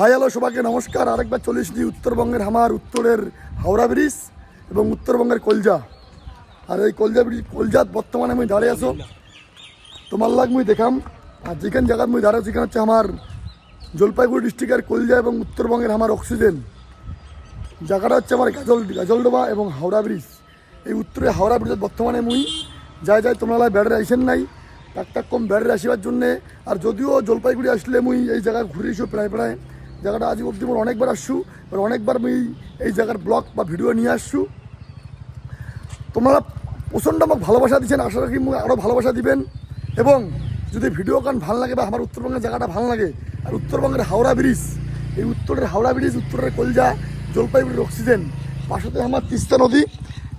High, hello সবাইকে নমস্কার। আরেকবার চল্লিশ দি উত্তরবঙ্গের আমার উত্তরের হাওড়া ব্রিজ এবং উত্তরবঙ্গের কলজা। আর এই কলজা ব্রিজ, কলজাত বর্তমানে আমি দাঁড়িয়ে আছো। তোমার লাগ মুই দেখাম। আর যেখানে জায়গায় মুই দাঁড়াও, সেখানে হচ্ছে আমার জলপাইগুড়ি ডিস্ট্রিক্টের কলজা এবং উত্তরবঙ্গের আমার অক্সিজেন। জায়গাটা হচ্ছে আমার গাজল, গাজলডোবা এবং হাওড়া ব্রিজ। এই উত্তরে হাওড়া ব্রিজের বর্তমানে মুই যাই যাই তোমরা বেড়ে আইসেন নাই টাক টাক কম বেড়ে আসিবার জন্যে। আর যদিও জলপাইগুড়ি আসলে মুই এই জায়গায় ঘুরে প্রায় প্রায় জায়গাটা আজ অব্দি মোর অনেকবার আসছু, এবার অনেকবার আমি এই জায়গার ব্লগ বা ভিডিও নিয়ে আসছু। তোমরা প্রচণ্ড আমাকে ভালোবাসা দিচ্ছেন আশা রাখি আরও ভালোবাসা দিবেন। এবং যদি ভিডিও গান ভালো লাগে বা আমার উত্তরবঙ্গের জায়গাটা ভালো লাগে, আর উত্তরবঙ্গের হাওড়া ব্রিজ, এই উত্তরের হাওড়া ব্রিজ, উত্তরের কলজা, জলপাইগুড়ির অক্সিজেন, পাশেতে আমার তিস্তা নদী,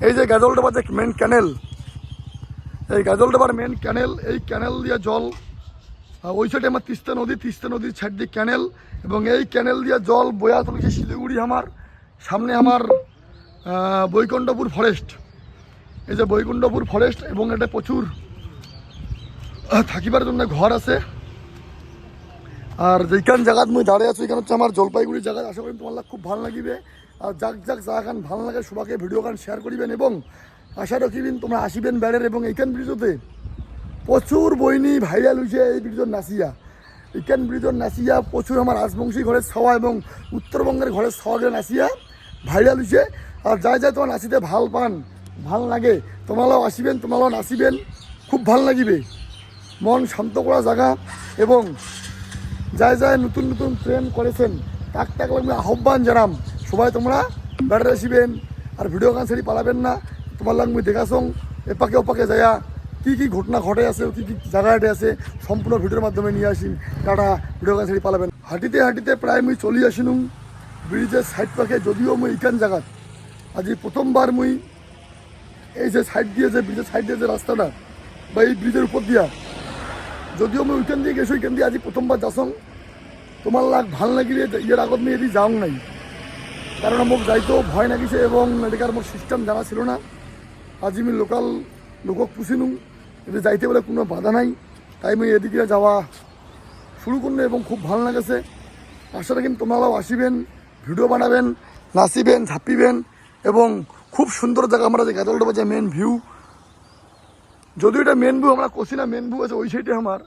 এই যে গাজলডোবা যে মেন ক্যানেল এই গাজলডোবার মেন ক্যানেল এই ক্যানেল দিয়ে জল ওই সাইডে আমার তিস্তা নদী, তিস্তা নদীর সাইড দিয়ে ক্যানেল এবং এই ক্যানেল দিয়ে জল বয়া তুলেছে শিলিগুড়ি আমার, সামনে আমার বৈকুণ্ঠপুর ফরেস্ট এই যে বৈকুণ্ঠপুর ফরেস্ট এবং এটা প্রচুর থাকিবার জন্য ঘর আছে। আর যেখান জায়গাত মুই দাঁড়িয়ে আছি এখানে হচ্ছে আমার জলপাইগুড়ি জায়গা। আশা করি তোমার খুব ভালো লাগিবে। আর যাক যাক জায়গাখান ভালো লাগে, সবাইকে ভিডিও গান শেয়ার করিবেন এবং আশা রাখিবেন তোমরা আসিবেন বেড়ের এবং এইখান ব্রিজতে প্রচুর বইনি ভাইরাল হয়েছে এই ব্রিজের নাসিয়া ইকান ব্রিজের নাসিয়া প্রচুর আমার রাজবংশী ঘরের ছাওয়া এবং উত্তরবঙ্গের ঘরের ছাওয়াকে নাসিয়া ভাইরাল হয়েছে আর যাই যাই তোমার নাচিতে ভালো পান, ভালো লাগে তোমালাও আসিবেন তোমালাও নাচিবেন, খুব ভালো লাগিবে। মন শান্ত করা জায়গা এবং যাই যাই নতুন নতুন ট্রেন করেছেন, তাক তাক লাগবে আহ্বান জানাম। সবাই তোমরা বেড়াতে আসিবেন, আর ভিডিও গান ছেড়ে পালাবেন না। তোমার লাগবে দেখাছং এপাকে ওপাকে যায়া কি কি ঘটনা ঘটে আছে, কি কি জায়গাতে আছে, সম্পূর্ণ ভিডিওর মাধ্যমে নিয়ে আসিম টাটা, ভিডিও ছেড়ে পালাবেন। হাঁটিতে হাঁটিতে প্রায় মুই চলি আসিনুম। ব্রিজের সাইড পাকে যদিও মুই ইকান জায়গাত আজি প্রথমবার মুই এই যে সাইড দিয়ে যে ব্রিজের সাইড দিয়ে যে রাস্তাটা বা এই ব্রিজের উপর দিয়া। যদিও আমি ওইখান দিয়ে গেছি, ওইখান দিয়ে আজি প্রথমবার যাসং। তোমার লাগ ভালো লাগিলে ইয়ের আগত আমি এদি যাও নাই। কারণ মোক যাইতেও ভয় লাগিছে এবং এদিকার মোর সিস্টেম জানা ছিল না। আজি আমি লোকাল লোকক পুষিনুম। এতে যাইতে বলে কোনো বাধা নাই। তাই আমি এদিকে যাওয়া শুরু করল এবং খুব ভালো লাগেছে। আশা রাখি তোমরাও আসিবেন, ভিডিও বানাবেন, নাচিবেন, ঝাঁপিবেন এবং খুব সুন্দর জায়গা আমরা যে গাজলডোবা যে মেন ভিউ যদিও এটা মেন ভিউ আমরা কষি না মেন ভিউ আছে, ওই সাইডে আমার।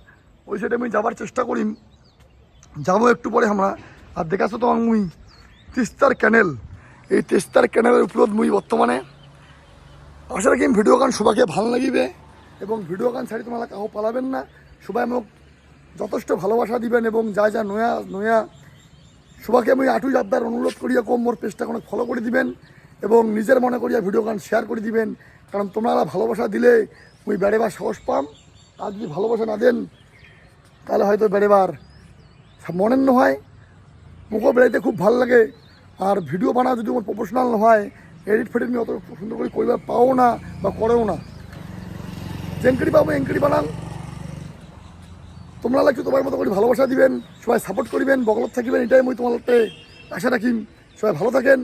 ওই সাইডে আমি যাবার চেষ্টা করি। যাব একটু পরে আমরা। আর দেখাছো তো মুই, তিস্তার ক্যানেল এই তিস্তার ক্যানেলের উপরত মুই বর্তমানে আশা রাখি ভিডিও গান সবাইকে ভালো লাগিবে এবং ভিডিও গান ছাড়ি তোমার কাহো পালাবেন না। সবাই মোক যথেষ্ট ভালোবাসা দিবেন এবং যা যা নয়া নয়া। সবাইকে আমি আটু আবদার অনুরোধ করিয়া কম মোর পেজটা কোনো ফলো করে দিবেন এবং নিজের মনে করিয়া ভিডিও গান শেয়ার করে দিবেন। কারণ তোমরা ভালোবাসা দিলে মুই বেড়েবার সাহস পাম। আর যদি ভালোবাসা না দেন, তাহলে হয়তো বেড়েবার মনের নহয় মুখও বেড়াইতে খুব ভালো লাগে। আর ভিডিও বানা যদি আমার প্রফেশনাল নহয় এডিট ফেডিট নিয়ে অত সুন্দর করে করিবার পাও না বা করেও না। জেঙ্কড়ি পাবো এঙ্কড়ি বানান। তোমরা লাগছে তোমার মতো করে ভালোবাসা দিবেন, সবাই সাপোর্ট করিবেন, বগলত থাকিবেন, এটাই মই তোমার আশা রাখিম। সবাই ভালো থাকেন।